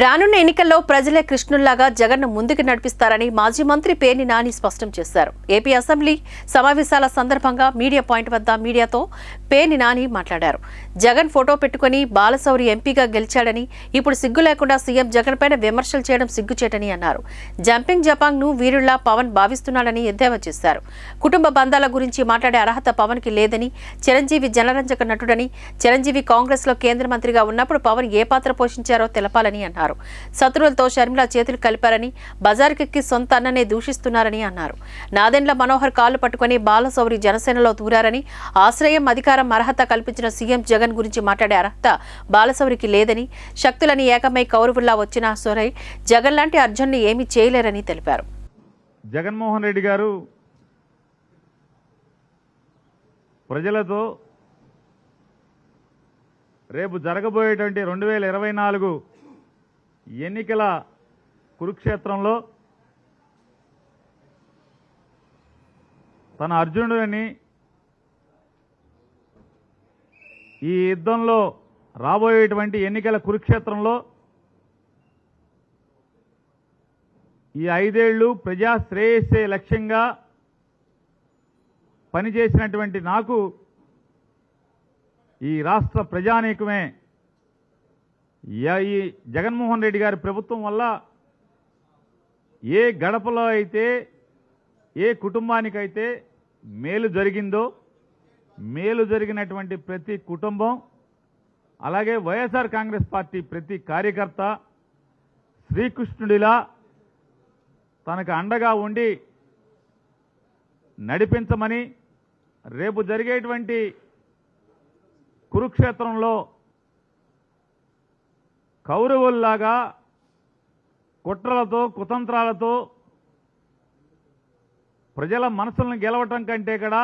రానున్న ఎన్నికల్లో ప్రజలే కృష్ణుల్లాగా జగన్ను ముందుకు నడిపిస్తారని మాజీ మంత్రి పేర్ని నాని స్పష్టం చేశారు. ఏపీ అసెంబ్లీ సమావేశాల సందర్భంగా మీడియా పాయింట్ వద్ద మీడియాతో పేర్ని నాని మాట్లాడారు. జగన్ ఫోటో పెట్టుకుని బాలసౌరి ఎంపీగా గెలిచాడని ఇప్పుడు సిగ్గు లేకుండా సీఎం జగన్ పైన విమర్శలు చేయడం సిగ్గుచేటని అన్నారు. జంపింగ్ జపాంగ్ను వీరుల్లా పవన్ భావిస్తున్నాడని ఎద్దేవా చేశారు. కుటుంబ బంధాల గురించి మాట్లాడే అర్హత పవన్కి లేదని చిరంజీవి జనరంజక నటుడని చిరంజీవి కాంగ్రెస్లో కేంద్ర మంత్రిగా ఉన్నప్పుడు పవన్ ఏ పాత్ర పోషించారో తెలపాలని అన్నారు. శత్రువులతో షర్మిల చేతులు కలిపారని బజార్కెక్కి సొంత అన్ననే దూషిస్తున్నారని అన్నారు. నాదెండ్ల మనోహర్ కాలు పట్టుకుని బాలసౌరి జనసేనలో దూరారని ఆశ్రయం అధికారం అర్హత కల్పించిన సీఎం జగన్ గురించి మాట్లాడే అర్హత బాలసౌరికి లేదని శక్తులని ఏకమై కౌరవుల్లా వచ్చిన సొరై జగన్ లాంటి అర్జున్ని ఏమీ చేయలేరని తెలిపారు. జగన్మోహన్ రెడ్డి గారు ప్రజలతో రేపు జరగబోయేటువంటి రెండు వేల ఇరవై నాలుగు ఎన్నికల కురుక్షేత్రంలో తన అర్జునుడిని ఈ యుద్ధంలో రాబోయేటువంటి ఎన్నికల కురుక్షేత్రంలో ఈ ఐదేళ్ళు ప్రజా శ్రేయస్సే లక్ష్యంగా పనిచేసినటువంటి నాకు ఈ రాష్ట్ర ప్రజానీకమే ఈ జగన్మోహన్ రెడ్డి గారి ప్రభుత్వం వల్ల ఏ గడపలో అయితే ఏ కుటుంబానికైతే మేలు జరిగిందో మేలు జరిగినటువంటి ప్రతి కుటుంబం అలాగే వైఎస్ఆర్ కాంగ్రెస్ పార్టీ ప్రతి కార్యకర్త శ్రీకృష్ణుడిలా తనకు అండగా ఉండి నడిపించమని రేపు జరిగేటువంటి కురుక్షేత్రంలో కౌరవుల్లాగా కుట్రలతో కుతంత్రాలతో ప్రజల మనసులను గెలవటం కంటే కూడా